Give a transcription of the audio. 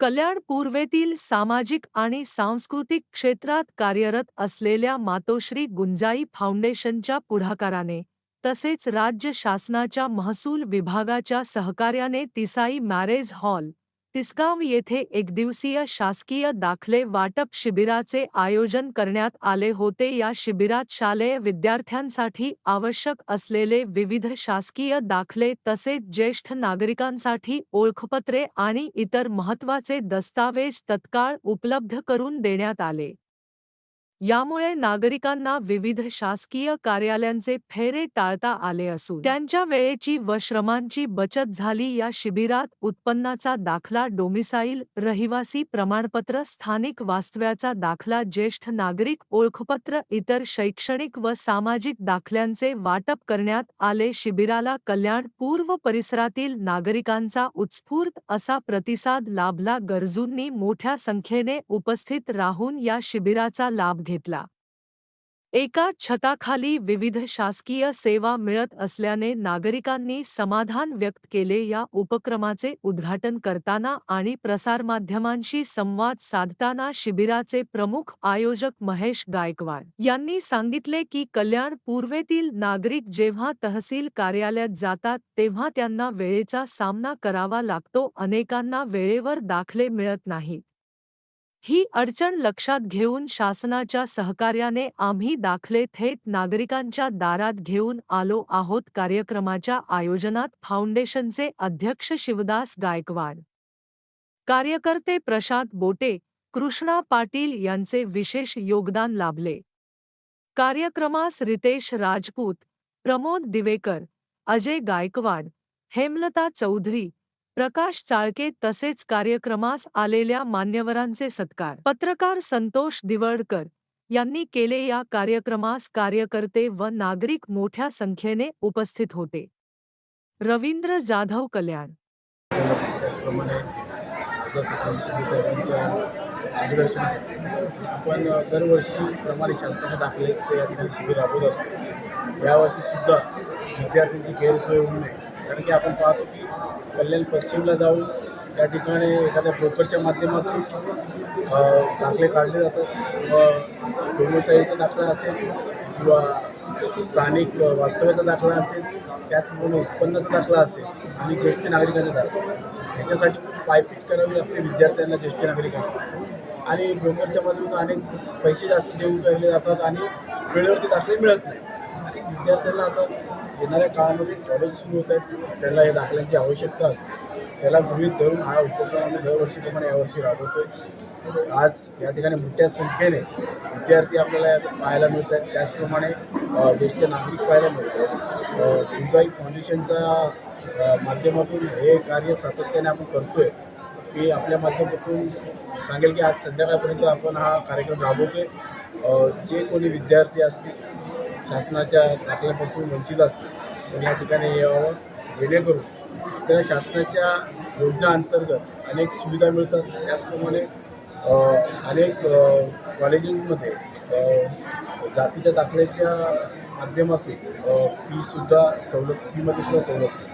कल्याण पूर्वेतील सामाजिक आणि सांस्कृतिक क्षेत्रात कार्यरत असलेल्या मातोश्री गुंजाई फाउंडेशनच्या पुढाकाराने तसेच राज्य शासनाच्या महसूल विभागाच्या सहकार्याने तिसाई मॅरेज हॉल तिसगाव येथे एकदिवसीय शासकीय दाखले वाटप शिबिराचे आयोजन करण्यात आले होते. या शिबिरात शालेय विद्यार्थ्यांसाठी आवश्यक असलेले विविध शासकीय दाखले तसेच ज्येष्ठ नागरिकांसाठी ओळखपत्रे आणि इतर महत्त्वाचे दस्तावेज तत्काळ उपलब्ध करून देण्यात आले. यामुळे नागरिकांना विविध शासकीय कार्यालयांचे फेरे टाळता आले असून त्यांच्या वेळेची व श्रमांची बचत झाली या शिबिरात उत्पन्नाचा दाखला डोमिसाईल रहिवासी प्रमाणपत्र स्थानिक वास्तव्याचा दाखला ज्येष्ठ नागरिक ओळखपत्र इतर शैक्षणिक व सामाजिक दाखल्यांचे वाटप करण्यात आले. शिबिराला कल्याण पूर्व परिसरातील नागरिकांचा उत्स्फूर्त असा प्रतिसाद लाभला. गरजूंनी मोठ्या संख्येने उपस्थित राहून या शिबिराचा लाभ घेतला. एका छताखाली विविध शासकीय सेवा मिळत असल्याने नागरिकांनी समाधान व्यक्त केले या उपक्रमाचे उद्घाटन करताना आणि प्रसारमाध्यमांशी संवाद साधताना शिबिराचे प्रमुख आयोजक महेश गायकवाड यांनी सांगितले की कल्याण पूर्वेतील नागरिक जेव्हा तहसील कार्यालयात जातात तेव्हा त्यांना वेळेचा सामना करावा लागतो अनेकांना वेळेवर दाखले मिळत नाहीत ही अडचण लक्षात घेऊन शासनाच्या सहकार्याने आम्ही दाखले थेट नागरिकांच्या दारात घेऊन आलो आहोत कार्यक्रमाच्या आयोजनात फाउंडेशनचे अध्यक्ष शिवदास गायकवाड. कार्यकर्ते प्रशांत बोटे कृष्णा पाटील यांचे विशेष योगदान लाभले. कार्यक्रमास रितेश राजपूत प्रमोद दिवेकर अजय गायकवाड हेमलता चौधरी प्रकाश चाळके तसेच कार्यक्रमास आलेल्या मान्यवरांचे सत्कार. पत्रकार संतोष दिवडकर यांनी केले या कार्यक्रमास कार्यकर्ते व नागरिक मोठ्या संख्येने उपस्थित होते. रवींद्र जाधव कल्याण. आपण दरवर्षी प्रमाणे शासनाच्या दाखलेचे या ठिकाणी शिबिर राबवत असतो. यावर्षी सुद्धा विद्यार्थ्यांची गैरसोय होऊ नये. कारण की आपण पाहतो की कल्याण पश्चिमला जाऊन त्या ठिकाणी एखाद्या ब्रोकरच्या माध्यमातून दाखले काढले जातात व डोमिसाईलचा दाखला असेल किंवा स्थानिक वास्तव्याचा दाखला असेल त्याचप्रमाणे उत्पन्नाचा दाखला असेल आणि ज्येष्ठ नागरिकांचा दाखला. ह्याच्यासाठी पायपीट करावी लागते विद्यार्थ्यांना ज्येष्ठ नागरिकांना. आणि ब्रोकरच्या माध्यमातून अनेक पैसे जास्त देऊन केले जातात आणि वेळेवरती दाखले मिळत नाही. आणि विद्यार्थ्यांना आता येणाऱ्या काळामध्ये कॉलेज सुरू होत आहेत त्याला या दाखल्यांची आवश्यकता असते. त्याला गृहीत धरून हा उपक्रम आम्ही दरवर्षीप्रमाणे यावर्षी राबवतोय. आज या ठिकाणी मोठ्या संख्येने विद्यार्थी आपल्याला यात पाहायला मिळत आहेत त्याचप्रमाणे ज्येष्ठ नागरिक पाहायला मिळत आहेत गुंजाई फाउंडेशनच्या माध्यमातून हे कार्य सातत्याने आपण करतोय. की आपल्या माध्यमातून सांगेल की आज संध्याकाळपर्यंत आपण हा कार्यक्रम राबवतोय. जे कोणी विद्यार्थी असतील शासनाच्या दाखल्यापासून वंचित असतात. तर या ठिकाणी यावं जेणेकरून त्या शासनाच्या योजना अंतर्गत अनेक सुविधा मिळतात. त्याचप्रमाणे अनेक कॉलेजेसमध्ये जातीच्या दाखल्याच्या माध्यमातून फीसुद्धा सवलत फीमध्ये सुद्धा सवलत